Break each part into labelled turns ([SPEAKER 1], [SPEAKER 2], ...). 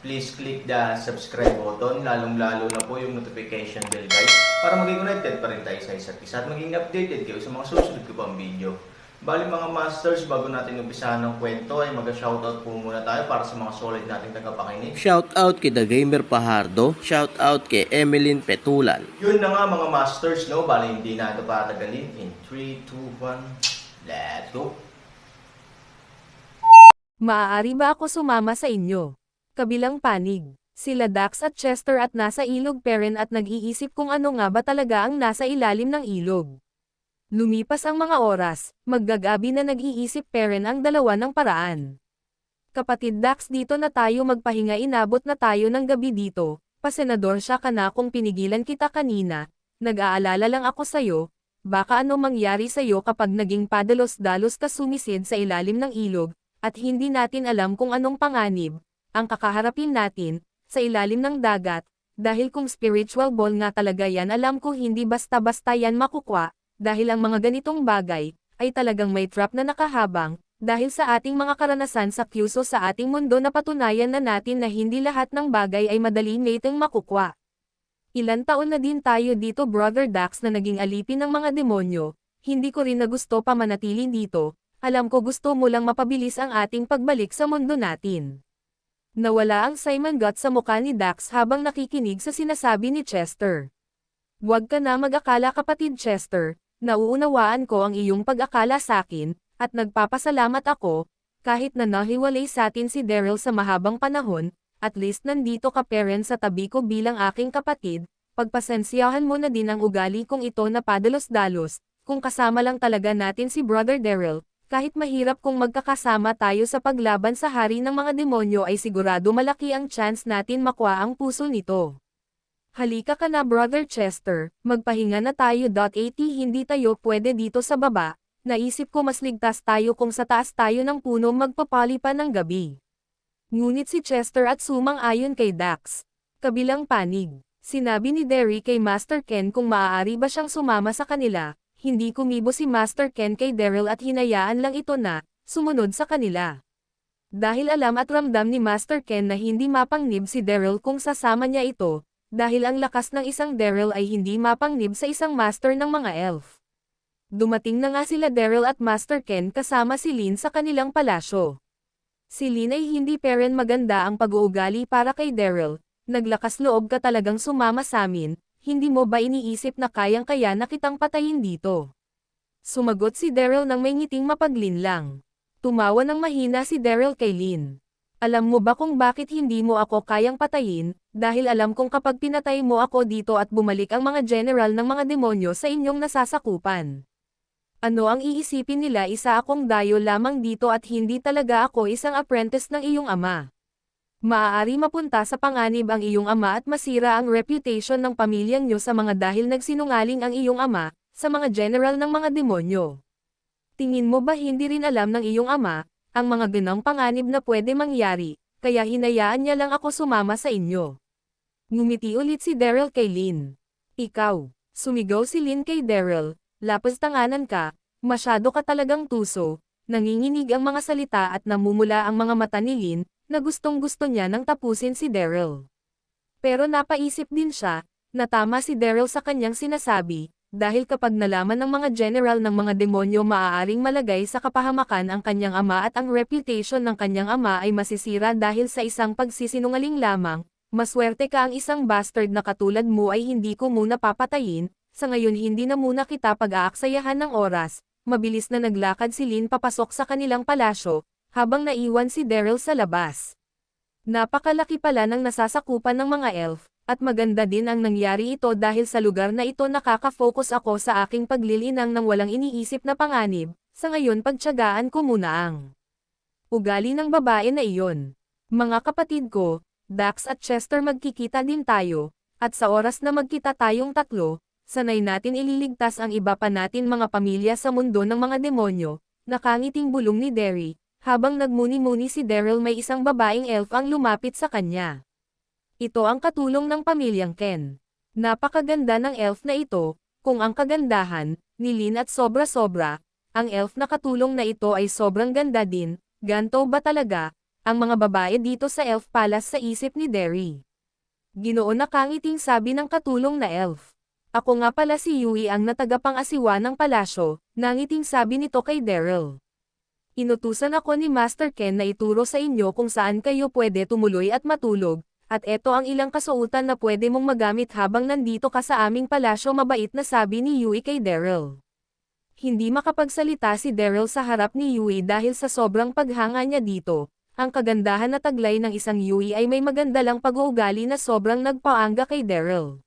[SPEAKER 1] please click the subscribe button, lalong-lalo na po yung notification bell guys, para maging connected pa rin tayo sa isa't isa at maging updated kayo sa mga susunod ko pang video. Bali mga masters, bago natin umpisahan ng kwento ay mag-shoutout po muna tayo para sa mga solid nating tagapakinig.
[SPEAKER 2] Shout out kay The Gamer Pahardo, shout out kay Emeline Petulan.
[SPEAKER 1] Yun na nga mga masters, no? Bali hindi na ito patagalin. In 3, 2, 1, let's go!
[SPEAKER 3] Maaari ba ako sumama sa inyo? Kabilang panig. Sila Dax at Chester at nasa ilog peren at nag-iisip kung ano nga ba talaga ang nasa ilalim ng ilog. Lumipas ang mga oras, maggagabi na nag-iisip peren ang dalawa ng paraan. Kapatid Dax dito na tayo magpahinga inabot na tayo ng gabi dito, pasenador siya ka na kung pinigilan kita kanina, nag-aalala lang ako sayo, baka ano mangyari sayo kapag naging padalos-dalos ka sumisid sa ilalim ng ilog, at hindi natin alam kung anong panganib, ang kakaharapin natin, sa ilalim ng dagat, dahil kung spiritual ball nga talaga yan alam ko hindi basta-basta yan makukwa, dahil ang mga ganitong bagay, ay talagang may trap na nakahabang, dahil sa ating mga karanasan sa Kyuso sa ating mundo na patunayan na natin na hindi lahat ng bagay ay madali nating makukwa. Ilan taon na din tayo dito Brother Dax na naging alipin ng mga demonyo, hindi ko rin na gusto pa manatili dito, alam ko gusto mo lang mapabilis ang ating pagbalik sa mundo natin. Nawala ang Simon Gut sa mukha ni Dax habang nakikinig sa sinasabi ni Chester. Huwag ka na mag-akala kapatid Chester, nauunawaan ko ang iyong pag-akala sa akin, at nagpapasalamat ako, kahit na nahiwalay sa atin si Daryl sa mahabang panahon, at least nandito ka parent sa tabi ko bilang aking kapatid, pagpasensyahan mo na din ang ugali kong ito na padalos-dalos, kung kasama lang talaga natin si Brother Daryl, kahit mahirap kung magkakasama tayo sa paglaban sa hari ng mga demonyo ay sigurado malaki ang chance natin makwa ang puso nito. Halika ka na Brother Chester, magpahinga na tayo. At hindi tayo pwede dito sa baba, naisip ko mas ligtas tayo kung sa taas tayo ng puno magpapalipan ng gabi. Ngunit si Chester at sumang ayon kay Dax. Kabilang panig, sinabi ni Derry kay Master Ken kung maaari ba siyang sumama sa kanila, hindi kumibo si Master Ken kay Daryl at hinayaan lang ito na, sumunod sa kanila. Dahil alam at ramdam ni Master Ken na hindi mapangnib si Daryl kung sasama niya ito, dahil ang lakas ng isang Daryl ay hindi mapangnib sa isang Master ng mga elf. Dumating na nga sila Daryl at Master Ken kasama si Lin sa kanilang palasyo. Si Lin ay hindi peren maganda ang pag-uugali para kay Daryl, naglakas loob ka talagang sumama sa amin, hindi mo ba iniisip na kayang-kaya na kitang patayin dito? Sumagot si Daryl ng may ngiting mapaglinlang. Tumawa ng mahina si Daryl kay Lin. Alam mo ba kung bakit hindi mo ako kayang patayin, dahil alam kong kapag pinatay mo ako dito at bumalik ang mga general ng mga demonyo sa inyong nasasakupan. Ano ang iisipin nila isa akong dayo lamang dito at hindi talaga ako isang apprentice ng iyong ama. Maaari mapunta sa panganib ang iyong ama at masira ang reputation ng pamilyang nyo sa mga dahil nagsinungaling ang iyong ama, sa mga general ng mga demonyo. Tingin mo ba hindi rin alam ng iyong ama, ang mga ganang panganib na pwede mangyari, kaya hinayaan niya lang ako sumama sa inyo. Ngumiti ulit si Daryl kay Lin. Ikaw, sumigaw si Lin kay Daryl, lapos tanganan ka, masyado ka talagang tuso, nanginginig ang mga salita at namumula ang mga mata ni Lin, na gustong gusto niya nang tapusin si Daryl. Pero napaisip din siya, na tama si Daryl sa kanyang sinasabi, dahil kapag nalaman ng mga general ng mga demonyo maaaring malagay sa kapahamakan ang kanyang ama at ang reputation ng kanyang ama ay masisira dahil sa isang pagsisinungaling lamang, maswerte ka ang isang bastard na katulad mo ay hindi ko muna papatayin, sa ngayon hindi na muna kita pag-aaksayahan ng oras, mabilis na naglakad si Lin papasok sa kanilang palasyo, habang naiwan si Daryl sa labas. Napakalaki pala ng nasasakupan ng mga elf, at maganda din ang nangyari ito dahil sa lugar na ito nakaka-focus ako sa aking paglilinang ng walang iniisip na panganib, sa ngayon pagtyagaan ko muna ang ugali ng babae na iyon. Mga kapatid ko, Dax at Chester magkikita din tayo, At sa oras na magkita tayong tatlo, sanay natin ililigtas ang iba pa natin mga pamilya sa mundo ng mga demonyo, nakangiting bulong ni Derry, habang nagmuni-muni si Daryl may isang babaeng elf ang lumapit sa kanya. Ito ang katulong ng pamilyang Ken. Napakaganda ng elf na ito, kung ang kagandahan, nilin at sobra-sobra, ang elf na katulong na ito ay sobrang ganda din, ganto ba talaga, ang mga babae dito sa elf palace sa isip ni Derry. Ginoon na kangiting sabi ng katulong na elf. Ako nga pala si Yui ang natagapang asiwa ng palasyo, nangiting sabi nito kay Daryl. Inutusan ako ni Master Ken na ituro sa inyo kung saan kayo pwede tumuloy at matulog, at eto ang ilang kasuotan na pwede mong magamit habang nandito ka sa aming palasyo mabait na sabi ni Yui kay Daryl. Hindi makapagsalita si Daryl sa harap ni Yui dahil sa sobrang paghanga niya dito, ang kagandahan na taglay ng isang Yui ay may maganda lang pag-uugali na sobrang nagpaanga kay Daryl.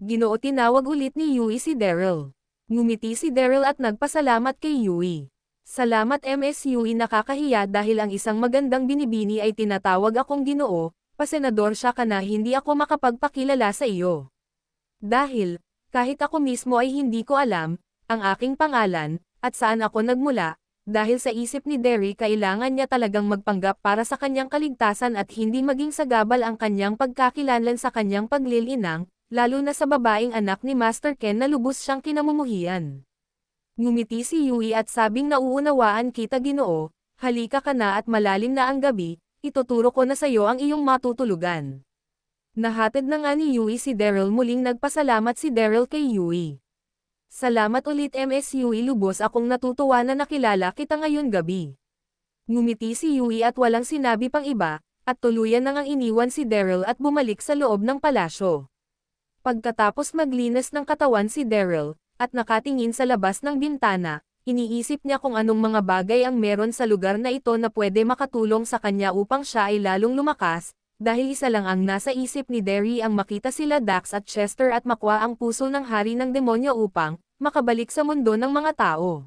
[SPEAKER 3] Ginoo tinawag ulit ni Yui si Daryl. Ngumiti si Daryl at nagpasalamat kay Yui. Salamat MS Yui nakakahiya dahil ang isang magandang binibini ay tinatawag akong ginoo, pasenador siya ka na hindi ako makapagpakilala sa iyo. Dahil, kahit ako mismo ay hindi ko alam, ang aking pangalan, at saan ako nagmula, dahil sa isip ni Derry kailangan niya talagang magpanggap para sa kanyang kaligtasan at hindi maging sagabal ang kanyang pagkakilanlan sa kanyang paglilinang, lalo na sa babaeng anak ni Master Ken na lubos siyang kinamumuhian. Ngumiti si Yui at sabing nauunawaan kita ginoo, halika ka na at malalim na ang gabi, ituturo ko na sa iyo ang iyong matutulugan. Nahatid na nga ni Yui si Daryl muling nagpasalamat si Daryl kay Yui. Salamat ulit MS Yui lubos akong natutuwa na nakilala kita ngayon gabi. Ngumiti si Yui at walang sinabi pang iba, at tuluyan nang ang iniwan si Daryl at bumalik sa loob ng palasyo. Pagkatapos maglinas ng katawan si Daryl, at nakatingin sa labas ng bintana, iniisip niya kung anong mga bagay ang meron sa lugar na ito na pwede makatulong sa kanya upang siya ay lalong lumakas, dahil isa lang ang nasa isip ni Derry ang makita sila Dax at Chester at makuha ang puso ng hari ng demonyo upang, makabalik sa mundo ng mga tao.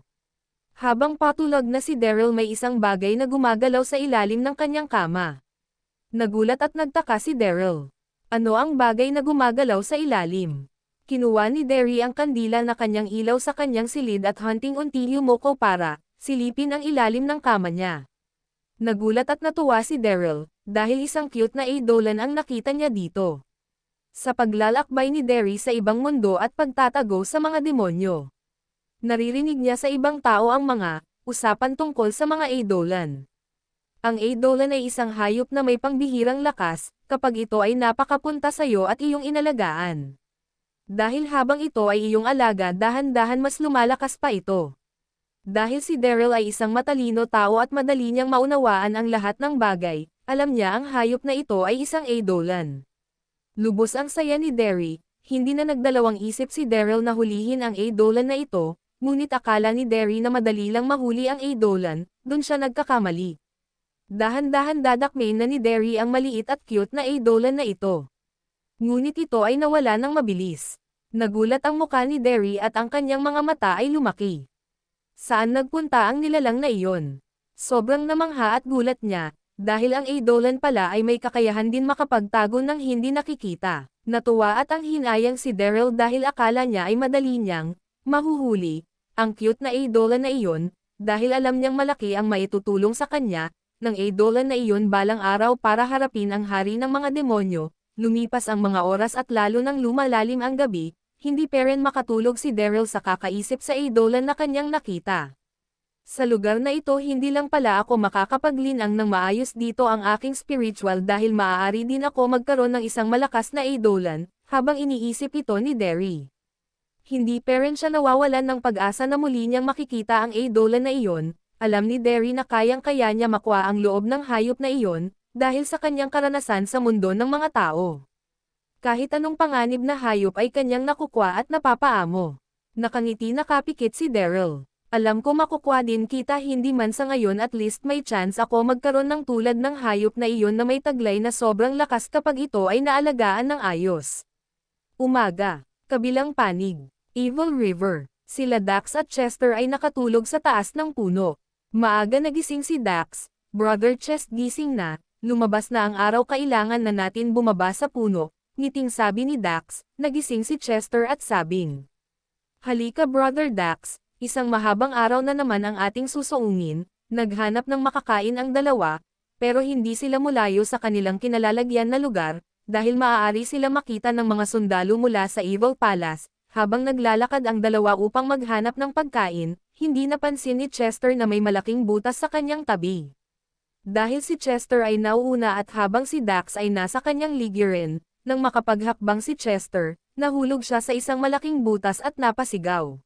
[SPEAKER 3] Habang patulog na si Daryl may isang bagay na gumagalaw sa ilalim ng kanyang kama. Nagulat at nagtaka si Daryl. Ano ang bagay na gumagalaw sa ilalim? Kinuha ni Derry ang kandila na kanyang ilaw sa kanyang silid at hunting-unti yumoko para silipin ang ilalim ng kama niya. Nagulat at natuwa si Daryl, dahil isang cute na idolan ang nakita niya dito. Sa paglalakbay ni Derry sa ibang mundo at pagtatago sa mga demonyo. Naririnig niya sa ibang tao ang mga usapan tungkol sa mga idolan. Ang idolan ay isang hayop na may pangbihirang lakas, kapag ito ay napakapunta sa iyo at iyong inalagaan. Dahil habang ito ay iyong alaga dahan-dahan mas lumalakas pa ito. Dahil si Daryl ay isang matalino tao at madali niyang maunawaan ang lahat ng bagay, alam niya ang hayop na ito ay isang Edolan. Lubos ang saya ni Derry, hindi na nagdalawang isip si Daryl na hulihin ang Edolan na ito, ngunit akala ni Derry na madali lang mahuli ang Edolan, dun siya nagkakamali. Dahan-dahan dadakmain na ni Derry ang maliit at cute na Edolan na ito. Ngunit ito ay nawala ng mabilis. Nagulat ang muka ni Derry at ang kanyang mga mata ay lumaki. Saan nagpunta ang nilalang na iyon? Sobrang namangha at gulat niya, dahil ang Edolan pala ay may kakayahan din makapagtago ng hindi nakikita. Natuwa at ang hinayang si Daryl dahil akala niya ay madali niyang mahuhuli ang cute na Edolan na iyon, dahil alam niyang malaki ang maitutulong sa kanya, ng Edolan na iyon balang araw para harapin ang hari ng mga demonyo, Lumipas ang mga oras at lalo nang lumalalim ang gabi, hindi pa rin makatulog si Daryl sa kakaisip sa idolan na kanyang nakita. Sa lugar na ito hindi lang pala ako makakapaglinang ng maayos dito ang aking spiritual dahil maaari din ako magkaroon ng isang malakas na idolan, habang iniisip ito ni Derry. Hindi pa rin siya nawawalan ng pag-asa na muli niyang makikita ang idolan na iyon, alam ni Derry na kayang-kaya niya makuha ang loob ng hayop na iyon, dahil sa kanyang karanasan sa mundo ng mga tao. Kahit anong panganib na hayop ay kanyang nakukwa at napapaamo. Nakangiti nakapikit si Daryl. Alam ko makukwa din kita hindi man sa ngayon at least may chance ako magkaroon ng tulad ng hayop na iyon na may taglay na sobrang lakas kapag ito ay naalagaan ng ayos. Umaga. Kabilang panig. Evil River. Sila Dax at Chester ay nakatulog sa taas ng puno. Maaga nagising si Dax, Brother Chest gising na, lumabas na ang araw kailangan na natin bumaba sa puno, Ngiting sabi ni Dax, nagising si Chester at sabing. Halika Brother Dax, isang mahabang araw na naman ang ating susuungin, naghanap ng makakain ang dalawa, pero hindi sila mulayo sa kanilang kinalalagyan na lugar, dahil maaari sila makita ng mga sundalo mula sa Evil Palace, habang naglalakad ang dalawa upang maghanap ng pagkain, hindi napansin ni Chester na may malaking butas sa kanyang tabi. Dahil si Chester ay nauuna at habang si Dax ay nasa kanyang ligirin, nang makapaghakbang si Chester, nahulog siya sa isang malaking butas at napasigaw.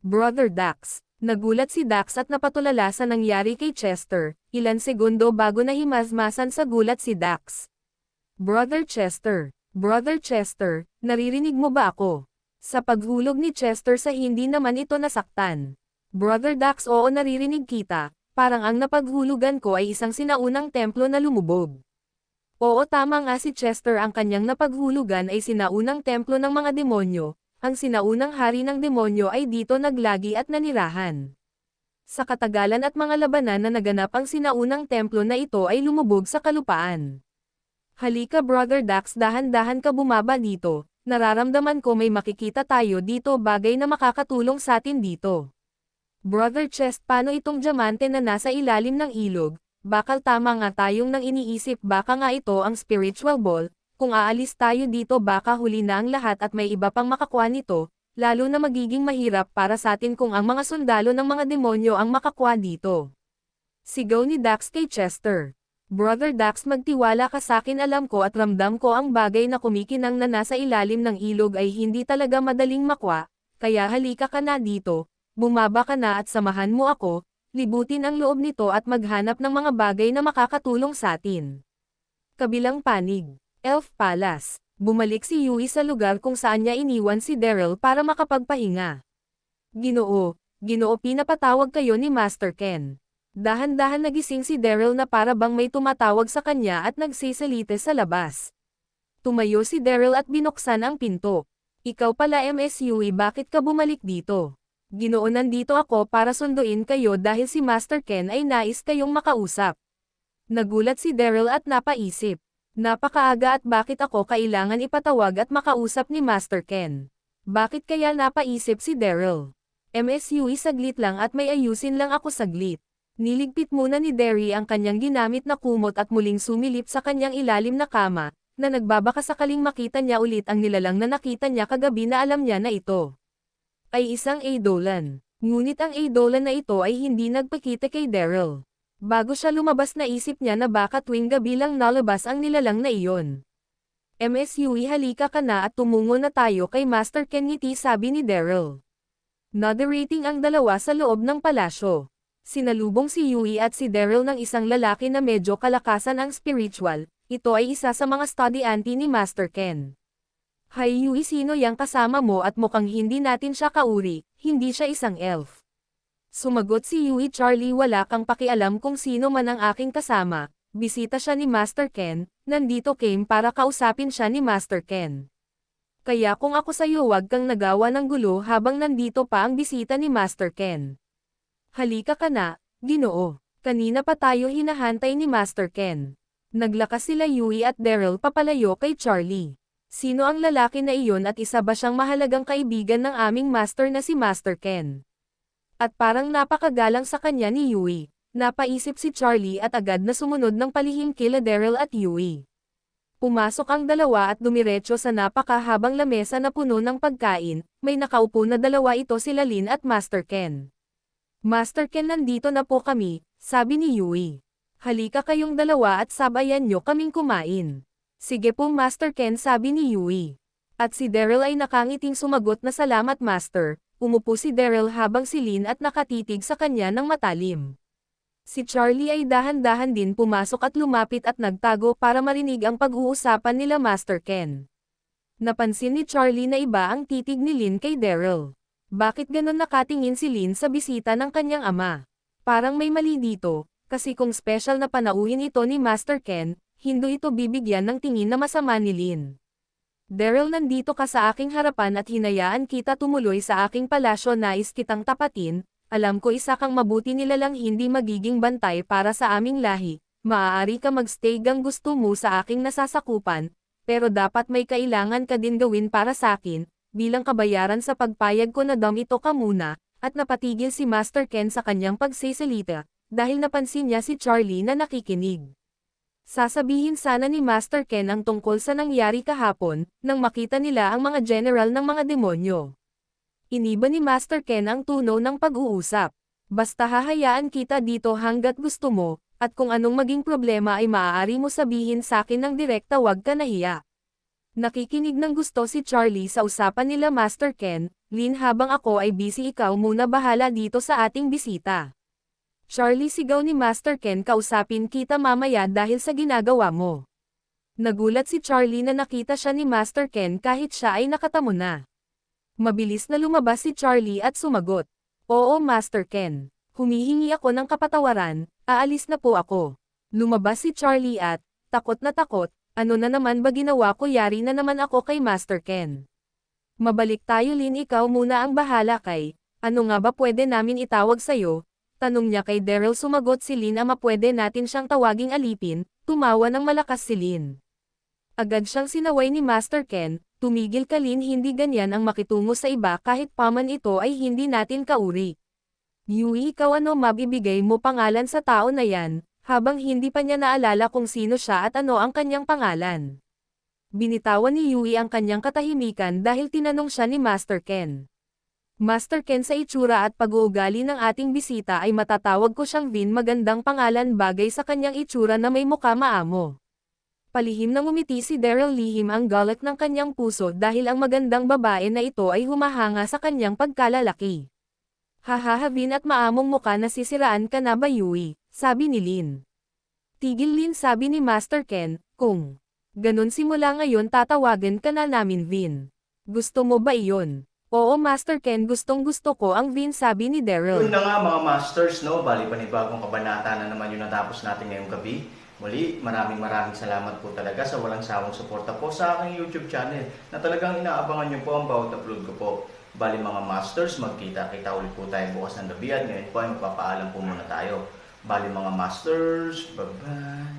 [SPEAKER 3] Brother Dax, nagulat si Dax at napatulala sa nangyari kay Chester, ilan segundo bago nahimasmasan sa gulat si Dax. Brother Chester, Brother Chester, naririnig mo ba ako? Sa paghulog ni Chester sa hindi naman ito nasaktan. Brother Dax oo naririnig kita, parang ang napaghulugan ko ay isang sinaunang templo na lumubog. Oo tama nga si Chester ang kanyang napaghulugan ay sinaunang templo ng mga demonyo, ang sinaunang hari ng demonyo ay dito naglagi at nanirahan. Sa katagalan at mga labanan na naganap ang sinaunang templo na ito ay lumubog sa kalupaan. Halika Brother Dax dahan-dahan ka bumaba dito, nararamdaman ko may makikita tayo dito bagay na makakatulong sa atin dito. Brother Chest paano itong diamante na nasa ilalim ng ilog, bakal tama nga tayong nang iniisip baka nga ito ang spiritual ball, kung aalis tayo dito baka huli na ang lahat at may iba pang makakuha nito, lalo na magiging mahirap para sa atin kung ang mga sundalo ng mga demonyo ang makakuha dito. Sigaw ni Dax kay Chester. Brother Dax magtiwala ka sa akin alam ko at ramdam ko ang bagay na kumikinang na nasa ilalim ng ilog ay hindi talaga madaling makwa, kaya halika ka na dito, bumaba ka na at samahan mo ako, libutin ang loob nito at maghanap ng mga bagay na makakatulong sa atin. Kabilang panig, Elf Palace. Bumalik si Yui sa lugar kung saan niya iniwan si Daryl para makapagpahinga. Ginoo, ginoo pinapatawag kayo ni Master Ken. Dahan-dahan nagising si Daryl na para bang may tumatawag sa kanya at nagsisalite sa labas. Tumayo si Daryl at binuksan ang pinto. Ikaw pala MSUE bakit ka bumalik dito? Ginoo nandito ako para sunduin kayo dahil si Master Ken ay nais kayong makausap. Nagulat si Daryl at napaisip. Napakaaga at bakit ako kailangan ipatawag at makausap ni Master Ken? Bakit kaya napaisip si Daryl? MSUE saglit lang at may ayusin lang ako saglit. Niligpit muna ni Derry ang kanyang ginamit na kumot at muling sumilip sa kanyang ilalim na kama, na nagbabaka sakaling makita niya ulit ang nilalang na nakita niya kagabi na alam niya na ito. Ay isang Edolan. Ngunit ang Edolan na ito ay hindi nagpakita kay Daryl. Bago siya lumabas na isip niya na baka tuwing gabi lang nalabas ang nilalang na iyon. MSUE halika ka na at tumungo na tayo kay Master Ken ngiti sabi ni Daryl. Moderating ang dalawa sa loob ng palasyo. Sinalubong si Yui at si Daryl ng isang lalaki na medyo kalakasan ang spiritual, ito ay isa sa mga study auntie ni Master Ken. Hay Yui sino yang kasama mo at mukhang hindi natin siya kauri, hindi siya isang elf. Sumagot si Yui Charlie wala kang pakialam kung sino man ang aking kasama, bisita siya ni Master Ken, nandito came para kausapin siya ni Master Ken. Kaya kung ako sa'yo wag kang nagawa ng gulo habang nandito pa ang bisita ni Master Ken. Halika ka na, ginoo. Kanina pa tayo hinahantay ni Master Ken. Naglakas sila Yui at Daryl papalayo kay Charlie. Sino ang lalaki na iyon at isa ba siyang mahalagang kaibigan ng aming master na si Master Ken? At parang napakagalang sa kanya ni Yui. Napaisip si Charlie at agad na sumunod ng palihim kila Daryl at Yui. Pumasok ang dalawa at dumiretso sa napakahabang lamesa na puno ng pagkain, may nakaupo na dalawa ito sila Lin at Master Ken. Master Ken nandito na po kami, sabi ni Yui. Halika kayong dalawa at sabayan nyo kaming kumain. Sige po Master Ken sabi ni Yui. At si Daryl ay nakangiting sumagot na salamat Master, umupo si Daryl habang si Lin at nakatitig sa kanya ng matalim. Si Charlie ay dahan-dahan din pumasok at lumapit at nagtago para marinig ang pag-uusapan nila Master Ken. Napansin ni Charlie na iba ang titig ni Lin kay Daryl. Bakit ganon nakatingin si Lin sa bisita ng kanyang ama? Parang may mali dito, kasi kung special na panauhin ito ni Master Ken, hindi ito bibigyan ng tingin na masama ni Lin. Daryl nandito ka sa aking harapan at hinayaan kita tumuloy sa aking palasyo nais kitang tapatin, alam ko isa kang mabuti nilalang hindi magiging bantay para sa aming lahi, maaari ka magstay gang gusto mo sa aking nasasakupan, pero dapat may kailangan ka din gawin para sa akin, bilang kabayaran sa pagpayag ko na dam ito ka muna, at napatigil si Master Ken sa kanyang pagsisalita, dahil napansin niya si Charlie na nakikinig. Sasabihin sana ni Master Ken ang tungkol sa nangyari kahapon, nang makita nila ang mga general ng mga demonyo. Iniba ni Master Ken ang tuno ng pag-uusap. Basta hahayaan kita dito hanggat gusto mo, at kung anong maging problema ay maaari mo sabihin sa akin ng direkta wag ka nahiya. Nakikinig ng gusto si Charlie sa usapan nila Master Ken, Lin habang ako ay busy ikaw muna bahala dito sa ating bisita. Charlie sigaw ni Master Ken kausapin kita mamaya dahil sa ginagawa mo. Nagulat si Charlie na nakita siya ni Master Ken kahit siya ay nakatamo na. Mabilis na lumabas si Charlie at sumagot. Oo Master Ken. Humihingi ako ng kapatawaran, aalis na po ako. Lumabas si Charlie at, takot na takot, ano na naman ba ginawa ko yari na naman ako kay Master Ken. Mabalik tayo Lin ikaw muna ang bahala kay, ano nga ba pwede namin itawag sa'yo? Tanong niya kay Daryl sumagot si Lin ama pwede natin siyang tawaging alipin, tumawa ng malakas si Lin. Agad siyang sinaway ni Master Ken, tumigil ka Lin hindi ganyan ang makitungo sa iba kahit paman ito ay hindi natin kauri. Yui ikaw ano mabibigay mo pangalan sa tao na yan, habang hindi pa niya naalala kung sino siya at ano ang kanyang pangalan. Binitawan ni Yui ang kanyang katahimikan dahil tinanong siya ni Master Ken. Master Ken sa itsura at pag-uugali ng ating bisita ay matatawag ko siyang Vin magandang pangalan bagay sa kanyang itsura na may muka maamo. Palihim na ngumiti si Daryl lihim ang galak ng kanyang puso dahil ang magandang babae na ito ay humahanga sa kanyang pagkalalaki. Hahaha Vin at maamong muka na sisiraan ka na ba Yui, sabi ni Lin. Tigil Lin sabi ni Master Ken, kung ganun simula ngayon tatawagan ka na namin Vin. Gusto mo ba iyon? Oo Master Ken gustong gusto ko ang Vin sabi ni Daryl.
[SPEAKER 1] Yun na nga mga masters, no? Bali panibagong kabanata na naman yung natapos natin ngayong gabi. Muli, maraming maraming salamat po talaga sa walang sawang suporta po sa aking YouTube channel na talagang inaabangan nyo po ang bawat upload ko po. Bali mga masters, magkita-kita ulit po tayo bukas ng gabi at ngayon po ay magpapaalam po muna tayo. Bali mga masters, bye-bye!